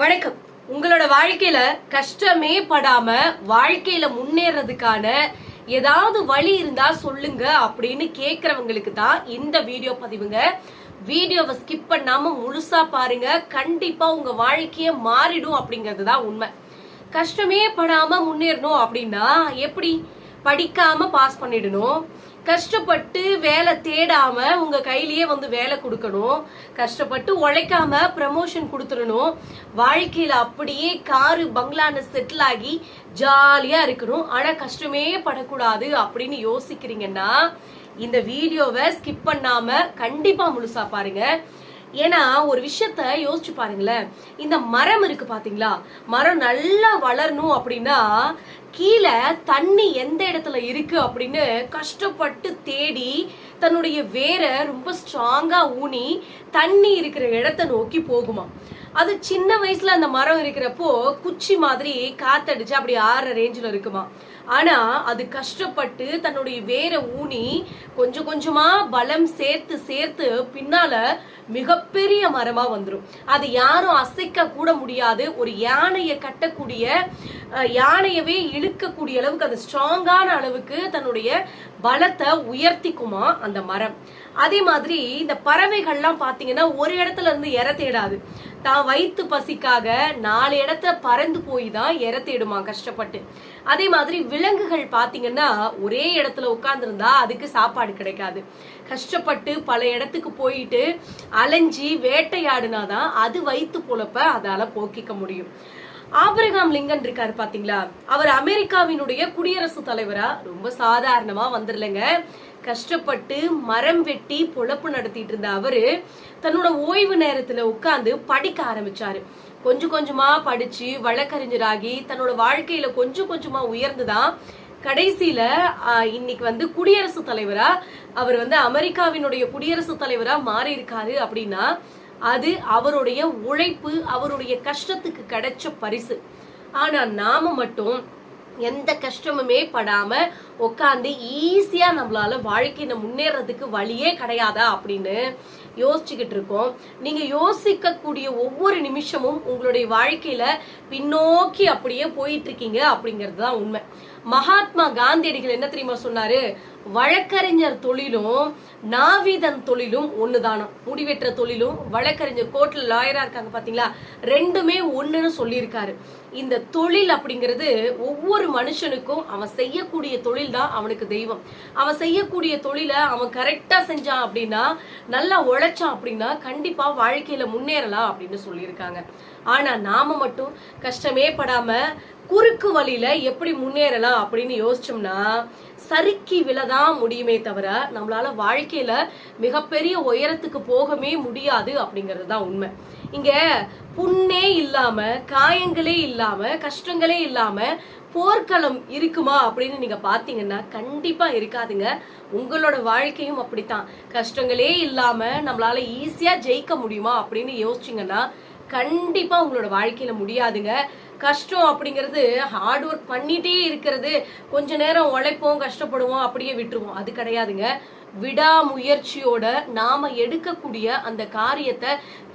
வணக்கம். உங்களோட வாழ்க்கையில கஷ்டமே படாம வாழ்க்கையில முன்னேறதுக்கான ஏதாவது வழி இருந்தா சொல்லுங்க அப்படின்னு கேக்குறவங்களுக்கு தான் இந்த வீடியோ பதிவுங்க. வீடியோவை ஸ்கிப் பண்ணாம முழுசா பாருங்க. கண்டிப்பா உங்க வாழ்க்கைய மாறிடும் அப்படிங்கிறது தான் உண்மை. கஷ்டமே படாம முன்னேறணும் அப்படின்னா எப்படி? படிக்காம பாஸ் பண்ணிடணும். கஷ்டப்பட்டு வேலை தேடாம உங்க கையிலேயே வந்து வேலை கொடுக்கணும். கஷ்டப்பட்டு உழைக்காம ப்ரமோஷன் கொடுத்துடணும். வாழ்க்கையில அப்படியே காரு பங்களான்னு செட்டில் ஆகி ஜாலியா இருக்கணும். ஆனா கஷ்டமே படக்கூடாது அப்படின்னு யோசிக்கிறீங்கன்னா இந்த வீடியோவை ஸ்கிப் பண்ணாம கண்டிப்பா முழுசா பாருங்க. ஏன்னா ஒரு விஷயத்த யோசிச்சு பாருங்களேன். இந்த மரம் இருக்கு பாத்தீங்களா? மரம் நல்லா வளரணும் அப்படின்னா கீழே தண்ணி எந்த இடத்துல இருக்கு அப்படின்னு கஷ்டப்பட்டு தேடி தன்னுடைய வேரை ரொம்ப ஸ்ட்ராங்கா ஊனி தண்ணி இருக்கிற இடத்த நோக்கி போகுமா அது சின்ன வயசுல அந்த மரம் இருக்கிறப்போ குச்சி மாதிரி காத்தடிச்சு அப்படி ஆற ரேஞ்சில் இருக்குமா. ஆனா அது கஷ்டப்பட்டு தன்னுடைய வேற ஊனி கொஞ்சம் கொஞ்சமா பலம் சேர்த்து சேர்த்து பின்னால மிகப்பெரிய மரமா வந்துடும் அது யாரும் அசைக்க கூட முடியாது. ஒரு யானையை கட்டக்கூடிய யானையவே இழுக்கக்கூடிய அளவுக்கு அது ஸ்ட்ராங்கான அளவுக்கு தன்னுடைய பலத்தை உயர்த்திக்குமா அந்த மரம். அதே மாதிரி இந்த பறவைகள்லாம் பாத்தீங்கன்னா ஒரு இடத்துல இருந்து இற தேடாது. தான் வயிற்று பசிக்காக நாலு இடத்த பறந்து போய் தான் இற தேடுமா கஷ்டப்பட்டு. அதே மாதிரி விலங்குகள் பார்த்தீங்கன்னா ஒரே இடத்துல உட்காந்துருந்தா அதுக்கு சாப்பாடு கிடைக்காது. கஷ்டப்பட்டு பல இடத்துக்கு போயிட்டு அலைஞ்சி வேட்டையாடினாதான் அது வயிற்று பொழப்ப அதால போக்கிக்க முடியும். ஆபிரகாம் லிங்கன் இருக்காரு பாத்தீங்களா? அவர் அமெரிக்காவினுடைய குடியரசு தலைவரா? ரொம்ப சாதாரணமா வந்துருலங்க. கஷ்டப்பட்டு மரம் வெட்டி பொழப்பு நடத்திட்டு இருந்த அவரு தன்னோட ஓய்வு நேரத்துல உட்கார்ந்து படிக்க ஆரம்பிச்சாரு. கொஞ்சம் கொஞ்சமா படிச்சு வழக்கறிஞராகி தன்னோட வாழ்க்கையில கொஞ்சம் கொஞ்சமா உயர்ந்துதான் கடைசியில இன்னைக்கு வந்து குடியரசு தலைவரா? அவர் வந்து அமெரிக்காவினுடைய குடியரசு தலைவரா மாறி இருக்காரு அப்படின்னா அது அவருடைய உழைப்பு அவருடைய கஷ்டத்துக்கு கிடைச்ச பரிசு. ஆனா நாம மட்டும் எந்த கஷ்டமுமே படாம உட்காந்து ஈஸியா நம்மளால வாழ்க்கையில முன்னேறதுக்கு வழியே கிடையாதா அப்படின்னு யோசிச்சுக்கிட்டு இருக்கோம். நீங்க யோசிக்கக்கூடிய ஒவ்வொரு நிமிஷமும் உங்களுடைய வாழ்க்கையில பின்னோக்கி அப்படியே போயிட்டு இருக்கீங்க அப்படிங்கிறது தான் உண்மை. மகாத்மா காந்தியடிகள் என்ன தெரியுமா சொன்னாரு? வழக்கறிஞர் தொழிலும் நாவிதன் தொழிலும் ஒண்ணுதானம். முடிவெற்ற தொழிலும் வழக்கறிஞர் கோர்ட்ல லாயரா இருக்காங்க பாத்தீங்களா? ரெண்டுமே ஒண்ணுன்னு சொல்லியிருக்காரு. இந்த தொழில் அப்படிங்கிறது ஒவ்வொரு மனுஷனுக்கும் அவன் செய்யக்கூடிய தொழில் தான் அவனுக்கு தெய்வம். அவன் செய்யக்கூடிய தொழிலை அவன் கரெக்டா செஞ்சான் அப்படின்னா நல்லா உழைச்சான் அப்படின்னா கண்டிப்பா வாழ்க்கையில முன்னேறலாம் அப்படின்னு சொல்லியிருக்காங்க. ஆனா நாம மட்டும் கஷ்டமே படாம குறுக்கு வழியில எப்படி முன்னேறலாம் அப்படின்னு யோசிச்சோம்னா சறுக்கி விழதான் முடியுமே தவிர நம்மளால வாழ்க்கையில மிகப்பெரிய உயரத்துக்கு போகவே முடியாது அப்படிங்கிறது தான் உண்மை. இங்க புண்ணே இல்லாம காயங்களே இல்லாம கஷ்டங்களே இல்லாம போர்க்களம் இருக்குமா அப்படின்னு நீங்க பாத்தீங்கன்னா கண்டிப்பா இருக்காதுங்க. உங்களோட வாழ்க்கையும் அப்படித்தான். கஷ்டங்களே இல்லாம நம்மளால ஈஸியா ஜெயிக்க முடியுமா அப்படின்னு யோசிச்சிங்கன்னா கண்டிப்பா உங்களோட வாழ்க்கையில முடியாதுங்க. கஷ்டம் அப்படிங்கிறது ஹார்ட் ஒர்க் பண்ணிட்டே இருக்கிறது. கொஞ்ச நேரம் உழைப்போம் கஷ்டப்படுவோம் அப்படியே விட்டுருவோம். அது கிடையாதுங்க. விடாமுயற்சியோட நாம எடுக்கக்கூடிய அந்த காரியத்தை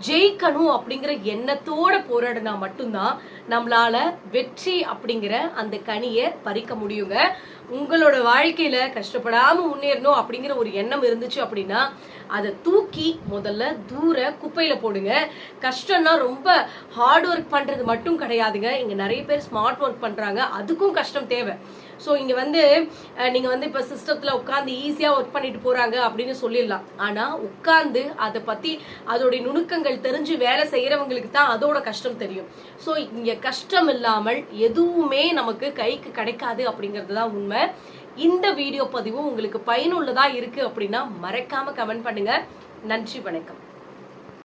ஜெயிக்கணும் அப்படிங்கிற எண்ணத்தோட போராடினா மட்டும்தான் நம்மளால வெற்றி அப்படிங்கிற அந்த கனியை பறிக்க முடியுங்க. உங்களோட வாழ்க்கையில கஷ்டப்படாம முன்னேறணும் அப்படிங்கிற ஒரு எண்ணம் இருந்துச்சு அப்படின்னா அதை தூக்கி முதல்ல தூர குப்பையில போடுங்க. கஷ்டம்னா ரொம்ப ஹார்ட் ஒர்க் பண்றது மட்டும் கிடையாதுங்க. இங்க நிறைய பேர் ஸ்மார்ட் ஒர்க் பண்றாங்க. அதுக்கும் கஷ்டம் தேவை. ஸோ இங்க வந்து நீங்க வந்து இப்ப சிஸ்டத்துல உட்காந்து ஈஸியா ஒர்க் பண்ணிட்டு போறாங்க அப்படின்னு சொல்லிடலாம். ஆனா உட்கார்ந்து அதை பத்தி அதோடைய நுணுக்கங்கள் தெரிஞ்சு வேலை செய்யறவங்களுக்கு தான் அதோட கஷ்டம் தெரியும். ஸோ இங்க கஷ்டம் இல்லாமல் எதுவுமே நமக்கு கைக்கு கிடைக்காது அப்படிங்கிறது தான் உண்மை. இந்த வீடியோ பதிவும் உங்களுக்கு பயனுள்ளதா இருக்கு அப்படின்னா மறக்காம கமெண்ட் பண்ணுங்க. நன்றி வணக்கம்.